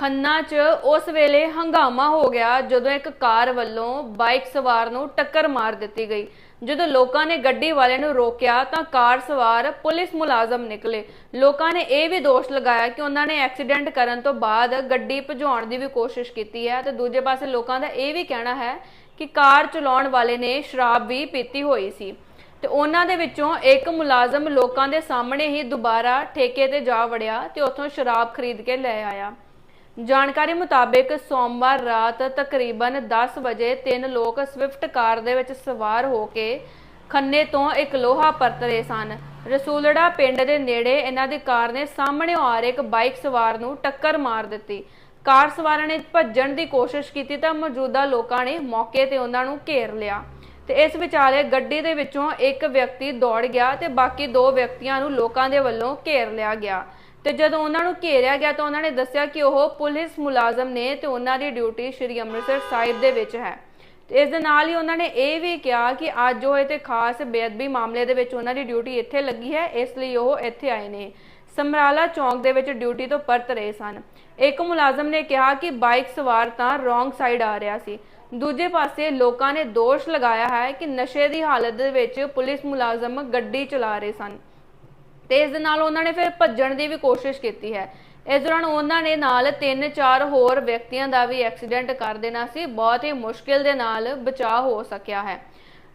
ਖੰਨਾ 'ਚ ਉਸ ਵੇਲੇ ਹੰਗਾਮਾ ਹੋ ਗਿਆ ਜਦੋਂ ਇੱਕ ਕਾਰ ਵੱਲੋਂ ਬਾਈਕ ਸਵਾਰ ਨੂੰ ਟੱਕਰ ਮਾਰ ਦਿੱਤੀ ਗਈ। ਜਦੋਂ ਲੋਕਾਂ ਨੇ ਗੱਡੀ ਵਾਲਿਆਂ ਨੂੰ ਰੋਕਿਆ ਤਾਂ ਕਾਰ ਸਵਾਰ ਪੁਲਿਸ ਮੁਲਾਜ਼ਮ ਨਿਕਲੇ। ਲੋਕਾਂ ਨੇ ਇਹ ਵੀ ਦੋਸ਼ ਲਗਾਇਆ ਕਿ ਉਹਨਾਂ ਨੇ ਐਕਸੀਡੈਂਟ ਕਰਨ ਤੋਂ ਬਾਅਦ ਗੱਡੀ ਭਜਾਉਣ ਦੀ ਵੀ ਕੋਸ਼ਿਸ਼ ਕੀਤੀ ਹੈ। ਤੇ ਦੂਜੇ ਪਾਸੇ ਲੋਕਾਂ ਦਾ ਇਹ ਵੀ ਕਹਿਣਾ ਹੈ ਕਿ ਕਾਰ ਚਲਾਉਣ ਵਾਲੇ ਨੇ ਸ਼ਰਾਬ ਵੀ ਪੀਤੀ ਹੋਈ ਸੀ। ਤੇ ਉਹਨਾਂ ਦੇ ਵਿੱਚੋਂ ਇੱਕ ਮੁਲਾਜ਼ਮ ਲੋਕਾਂ ਦੇ ਸਾਹਮਣੇ ਹੀ ਦੁਬਾਰਾ ਠੇਕੇ ਤੇ ਜਾ ਵੜਿਆ ਤੇ ਉੱਥੋਂ ਸ਼ਰਾਬ ਖਰੀਦ ਕੇ ਲੈ ਆਇਆ। ਜਾਣਕਾਰੀ ਮੁਤਾਬਕ ਸੋਮਵਾਰ ਰਾਤ ਤਕਰੀਬਨ 10 ਵਜੇ ਤਿੰਨ ਲੋਕ ਸਵਿਫਟ ਕਾਰ ਦੇ ਵਿੱਚ ਸਵਾਰ ਹੋ ਕੇ ਖੰਨੇ ਤੋਂ ਇੱਕ ਲੋਹਾ ਪਰਤ ਰਹੇ ਸਨ। ਰਸੂਲੜਾ ਪਿੰਡ ਦੇ ਨੇੜੇ ਇਹਨਾਂ ਦੀ ਕਾਰ ਨੇ ਸਾਹਮਣੇ ਆ ਰਹੇ ਇੱਕ ਬਾਈਕ ਸਵਾਰ ਨੂੰ ਟੱਕਰ ਮਾਰ ਦਿੱਤੀ। ਕਾਰ ਸਵਾਰਾਂ ਨੇ ਭੱਜਣ ਦੀ ਕੋਸ਼ਿਸ਼ ਕੀਤੀ ਤਾਂ ਮੌਜੂਦਾ ਲੋਕਾਂ ਨੇ ਮੌਕੇ ਤੇ ਉਹਨਾਂ ਨੂੰ ਘੇਰ ਲਿਆ ਤੇ ਇਸ ਵਿਚਾਲੇ ਗੱਡੀ ਦੇ ਵਿੱਚੋਂ ਇੱਕ ਵਿਅਕਤੀ ਦੌੜ ਗਿਆ ਤੇ ਬਾਕੀ ਦੋ ਵਿਅਕਤੀਆਂ ਨੂੰ ਲੋਕਾਂ ਦੇ ਵੱਲੋਂ ਘੇਰ ਲਿਆ ਗਿਆ। ਤੇ ਜਦੋਂ ਉਹਨਾਂ ਨੂੰ ਘੇਰਿਆ ਗਿਆ ਤਾਂ ਉਹਨਾਂ ਨੇ ਦੱਸਿਆ ਕਿ ਉਹ ਪੁਲਿਸ ਮੁਲਾਜ਼ਮ ਨੇ ਤੇ ਉਹਨਾਂ ਦੀ ਡਿਊਟੀ ਸ਼੍ਰੀ ਅੰਮ੍ਰਿਤਸਰ ਸਾਹਿਬ ਦੇ ਵਿੱਚ ਹੈ। ਤੇ ਇਸ ਦੇ ਨਾਲ ਹੀ ਉਹਨਾਂ ਨੇ ਇਹ ਵੀ ਕਿਹਾ ਕਿ ਅੱਜ ਉਹ ਇੱਥੇ ਖਾਸ ਬੇਅਦਬੀ ਮਾਮਲੇ ਦੇ ਵਿੱਚ ਉਹਨਾਂ ਦੀ ਡਿਊਟੀ ਇੱਥੇ ਲੱਗੀ ਹੈ, ਇਸ ਲਈ ਉਹ ਇੱਥੇ ਆਏ ਨੇ। ਸਮਰਾਲਾ ਚੌਂਕ ਦੇ ਵਿੱਚ ਡਿਊਟੀ ਤੋਂ ਪਰਤ ਰਹੇ ਸਨ। ਇੱਕ ਮੁਲਾਜ਼ਮ ਨੇ ਕਿਹਾ ਕਿ ਬਾਈਕ ਸਵਾਰ ਤਾਂ ਰੋਂਗ ਸਾਈਡ ਆ ਰਿਹਾ ਸੀ। ਦੂਜੇ ਪਾਸੇ ਲੋਕਾਂ ਨੇ ਦੋਸ਼ ਲਗਾਇਆ ਹੈ ਕਿ ਨਸ਼ੇ ਦੀ ਹਾਲਤ ਦੇ ਵਿੱਚ ਪੁਲਿਸ ਮੁਲਾਜ਼ਮ ਗੱਡੀ ਚਲਾ ਰਹੇ ਸਨ। ਤੇ ਇਸ ਦੇ ਨਾਲ ਉਹਨਾਂ ਨੇ ਫਿਰ ਭੱਜਣ ਦੀ ਵੀ ਕੋਸ਼ਿਸ਼ ਕੀਤੀ ਹੈ। ਇਸ ਦੌਰਾਨ ਉਹਨਾਂ ਨੇ ਨਾਲ ਤਿੰਨ ਚਾਰ ਹੋਰ ਵਿਅਕਤੀਆਂ ਦਾ ਵੀ ਐਕਸੀਡੈਂਟ ਕਰ ਦੇਣਾ ਸੀ। ਬਹੁਤ ਹੀ ਮੁਸ਼ਕਿਲ ਦੇ ਨਾਲ ਬਚਾਅ ਹੋ ਸਕਿਆ ਹੈ।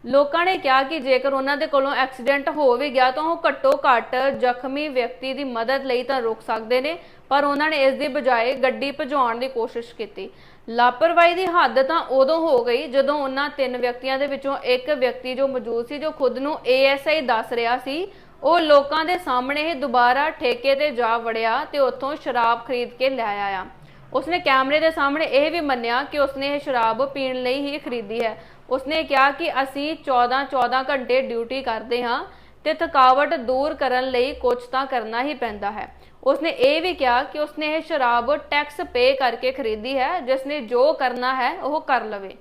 ਲੋਕਾਂ ਨੇ ਕਿਹਾ ਕਿ ਜੇਕਰ ਉਹਨਾਂ ਦੇ ਕੋਲੋਂ ਐਕਸੀਡੈਂਟ ਹੋ ਵੀ ਗਿਆ ਤਾਂ ਉਹ ਘੱਟੋ ਘੱਟ ਜ਼ਖਮੀ ਵਿਅਕਤੀ ਦੀ ਮਦਦ ਲਈ ਤਾਂ ਰੁਕ ਸਕਦੇ ਨੇ, ਪਰ ਉਹਨਾਂ ਨੇ ਇਸ ਦੀ ਬਜਾਏ ਗੱਡੀ ਭਜਾਉਣ ਦੀ ਕੋਸ਼ਿਸ਼ ਕੀਤੀ। ਲਾਪਰਵਾਹੀ ਦੀ ਹੱਦ ਤਾਂ ਉਦੋਂ ਹੋ ਗਈ ਜਦੋਂ ਉਹਨਾਂ ਤਿੰਨ ਵਿਅਕਤੀਆਂ ਦੇ ਵਿੱਚੋਂ ਇੱਕ ਵਿਅਕਤੀ ਜੋ ਮੌਜੂਦ ਸੀ, ਜੋ ਖੁਦ ਨੂੰ ਏਐਸਆਈ ਦੱਸ ਰਿਹਾ ਸੀ ਉਹ ਲੋਕਾਂ ਦੇ ਸਾਹਮਣੇ ਹੀ ਦੁਬਾਰਾ ਠੇਕੇ ਤੇ ਜਾ ਵੜਿਆ ਤੇ ਉੱਥੋਂ ਸ਼ਰਾਬ ਖਰੀਦ ਕੇ ਲੈ ਆਇਆ। ਉਸਨੇ ਕੈਮਰੇ ਦੇ ਸਾਹਮਣੇ ਇਹ ਵੀ ਮੰਨਿਆ ਕਿ ਉਸਨੇ ਇਹ ਸ਼ਰਾਬ ਪੀਣ ਲਈ ਹੀ ਖਰੀਦੀ ਹੈ। ਉਸਨੇ ਕਿਹਾ ਕਿ ਅਸੀਂ 14 14 ਘੰਟੇ ਡਿਊਟੀ ਕਰਦੇ ਹਾਂ ਤੇ ਥਕਾਵਟ ਦੂਰ ਕਰਨ ਲਈ ਕੁਝ ਤਾਂ ਕਰਨਾ ਹੀ ਪੈਂਦਾ ਹੈ। ਉਸਨੇ ਇਹ ਵੀ ਕਿਹਾ ਕਿ ਉਸਨੇ ਇਹ ਸ਼ਰਾਬ ਟੈਕਸ ਪੇ ਕਰਕੇ ਖਰੀਦੀ ਹੈ, ਜਿਸਨੇ ਜੋ ਕਰਨਾ ਹੈ ਉਹ ਕਰ ਲਵੇ।